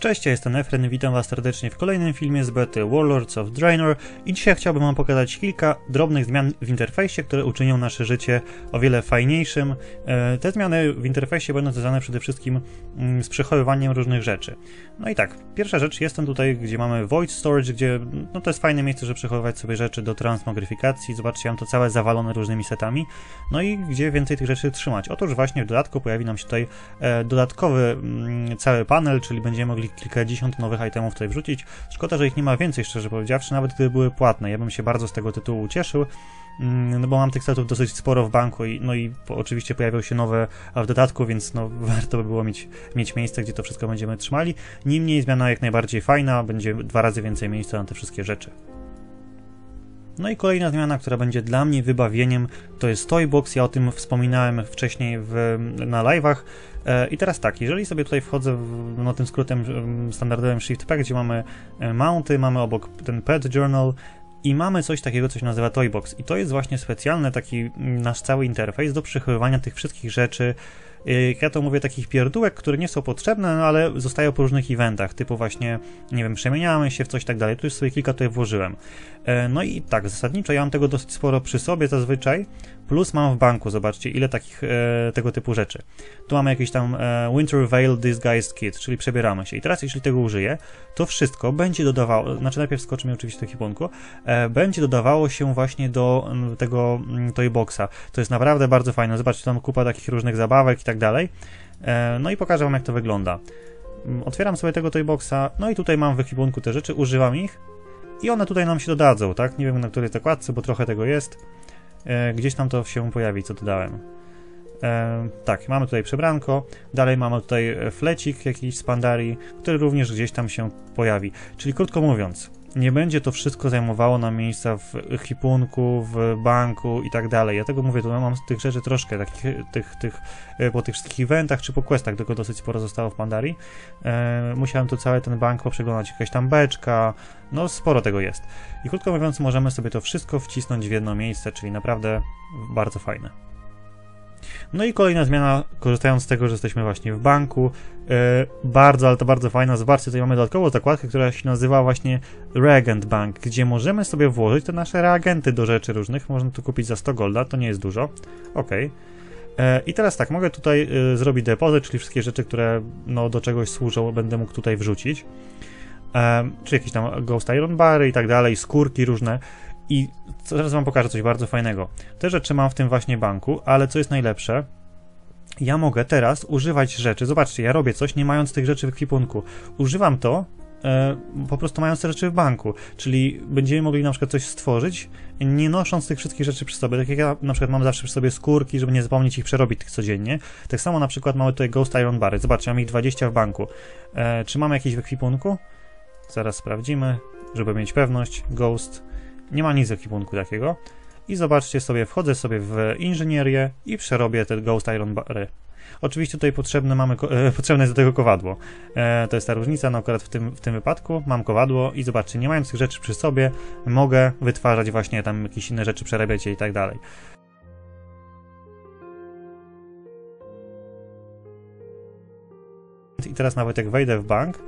Cześć, ja jestem Efren, witam was serdecznie w kolejnym filmie z bety Warlords of Draenor i dzisiaj chciałbym wam pokazać kilka drobnych zmian w interfejsie, które uczynią nasze życie o wiele fajniejszym. E, te zmiany w interfejsie będą związane przede wszystkim mm, z przechowywaniem różnych rzeczy. No i tak, pierwsza rzecz, jestem tutaj, gdzie mamy Void Storage, gdzie no to jest fajne miejsce, żeby przechowywać sobie rzeczy do transmogryfikacji. Zobaczcie, mam to całe zawalone różnymi setami. No i gdzie więcej tych rzeczy trzymać? Otóż właśnie w dodatku pojawi nam się tutaj e, dodatkowy mm, cały panel, czyli będziemy mogli kilkadziesiąt nowych itemów tutaj wrzucić. Szkoda, że ich nie ma więcej, szczerze powiedziawszy, nawet gdyby były płatne. Ja bym się bardzo z tego tytułu ucieszył, mm, no bo mam tych setów dosyć sporo w banku i, no i oczywiście pojawią się nowe w dodatku, więc no warto by było mieć, mieć miejsce, gdzie to wszystko będziemy trzymali. Niemniej zmiana jak najbardziej fajna, będzie dwa razy więcej miejsca na te wszystkie rzeczy. No i kolejna zmiana, która będzie dla mnie wybawieniem, to jest Toybox. Ja o tym wspominałem wcześniej w, na live'ach. E, I teraz tak, jeżeli sobie tutaj wchodzę w, no, tym skrótem standardowym Shift P, gdzie mamy e, mounty, mamy obok ten Pet Journal i mamy coś takiego, co się nazywa Toybox. I to jest właśnie specjalny taki nasz cały interfejs do przechowywania tych wszystkich rzeczy, ja to mówię takich pierdółek, które nie są potrzebne, no ale zostają po różnych eventach, typu właśnie, nie wiem, przemieniamy się w coś tak dalej. Tu już sobie kilka tutaj włożyłem. E, no i tak, zasadniczo ja mam tego dosyć sporo przy sobie zazwyczaj, plus mam w banku, zobaczcie, ile takich e, tego typu rzeczy. Tu mamy jakiś tam e, Winter Veil Disguised Kit, czyli przebieramy się. I teraz, jeśli tego użyję, to wszystko będzie dodawało, znaczy najpierw skoczy mi oczywiście do hipunku, będzie dodawało się właśnie do tego toyboxa. To jest naprawdę bardzo fajne. Zobaczcie, tam kupa takich różnych zabawek i tak dalej. E, no i pokażę wam jak to wygląda. Mm, otwieram sobie tego toyboxa, no i tutaj mam w ekwipunku te rzeczy, używam ich i one tutaj nam się dodadzą, tak? Nie wiem na której zakładce, bo trochę tego jest. E, gdzieś tam to się pojawi, co dodałem. E, tak, mamy tutaj przebranko, dalej mamy tutaj flecik jakiś z Pandari, który również gdzieś tam się pojawi. Czyli krótko mówiąc, nie będzie to wszystko zajmowało nam miejsca w hipunku, w banku i tak dalej. Ja tego mówię, tu mam z tych rzeczy troszkę, takich, tych, tych, e, po tych wszystkich eventach czy po questach, tylko dosyć sporo zostało w Pandari. E, musiałem tu cały ten bank poprzeglądać, jakaś tam beczka, no sporo tego jest. I krótko mówiąc, możemy sobie to wszystko wcisnąć w jedno miejsce, czyli naprawdę bardzo fajne. No i kolejna zmiana, korzystając z tego, że jesteśmy właśnie w banku. Yy, bardzo, ale to bardzo fajna. Zobaczcie, tutaj mamy dodatkową zakładkę, która się nazywa właśnie Reagent Bank, gdzie możemy sobie włożyć te nasze reagenty do rzeczy różnych. Można tu kupić za 100 golda, to nie jest dużo. Ok. E, I teraz tak, mogę tutaj y, zrobić depozyt, czyli wszystkie rzeczy, które no, do czegoś służą, będę mógł tutaj wrzucić. E, czy jakieś tam Ghost Iron Bary i tak dalej, skórki różne. I zaraz wam pokażę coś bardzo fajnego. Te rzeczy mam w tym właśnie banku, ale co jest najlepsze, ja mogę teraz używać rzeczy. Zobaczcie, ja robię coś, nie mając tych rzeczy w ekwipunku. Używam to e, po prostu mając te rzeczy w banku. Czyli będziemy mogli na przykład coś stworzyć, nie nosząc tych wszystkich rzeczy przy sobie. Tak jak ja na przykład mam zawsze przy sobie skórki, żeby nie zapomnieć ich przerobić tych codziennie. Tak samo na przykład mamy tutaj Ghost Iron Bary. Zobaczcie, mam ich 20 w banku. E, czy mamy jakieś w ekwipunku? Zaraz sprawdzimy, żeby mieć pewność. Ghost nie ma nic ekwipunku takiego. I zobaczcie sobie, wchodzę sobie w inżynierię i przerobię te Ghost Iron Bary. Oczywiście tutaj potrzebne, mamy, e, potrzebne jest do tego kowadło. E, to jest ta różnica, no akurat w tym, w tym wypadku mam kowadło i zobaczcie, nie mając tych rzeczy przy sobie, mogę wytwarzać właśnie tam jakieś inne rzeczy, przerabiać je i tak dalej. I teraz nawet jak wejdę w bank,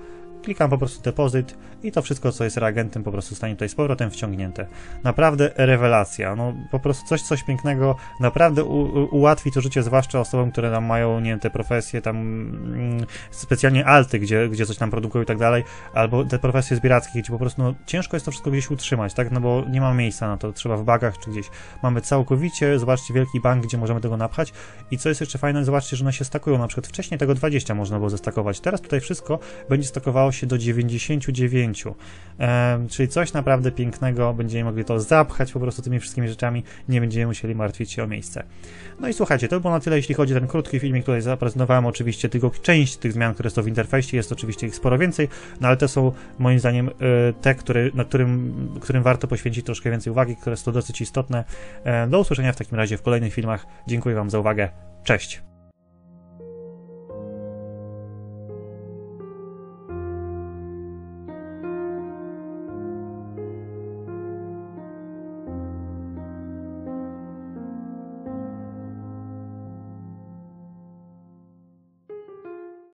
klikam po prostu depozyt i to wszystko, co jest reagentem, po prostu stanie tutaj z powrotem wciągnięte. Naprawdę rewelacja. No po prostu coś, coś pięknego. Naprawdę ułatwi to życie, zwłaszcza osobom, które tam mają, nie wiem, te profesje tam mm, specjalnie alty, gdzie, gdzie coś tam produkują i tak dalej, albo te profesje zbierackie, gdzie po prostu no, ciężko jest to wszystko gdzieś utrzymać, tak? No bo nie ma miejsca na to, trzeba w bagach czy gdzieś. Mamy całkowicie, zobaczcie, wielki bank, gdzie możemy tego napchać i co jest jeszcze fajne, zobaczcie, że one się stakują. Na przykład wcześniej tego 20 można było zestakować. Teraz tutaj wszystko będzie stakowało się do 99, e, czyli coś naprawdę pięknego, będziemy mogli to zapchać po prostu tymi wszystkimi rzeczami, nie będziemy musieli martwić się o miejsce. No i słuchajcie, to było na tyle, jeśli chodzi o ten krótki filmik, który zaprezentowałem, oczywiście tylko część tych zmian, które są w interfejsie, jest oczywiście ich sporo więcej, no ale to są moim zdaniem e, te, które, na którym, którym warto poświęcić troszkę więcej uwagi, które są dosyć istotne. Do usłyszenia w takim razie w kolejnych filmach. Dziękuję Wam za uwagę. Cześć!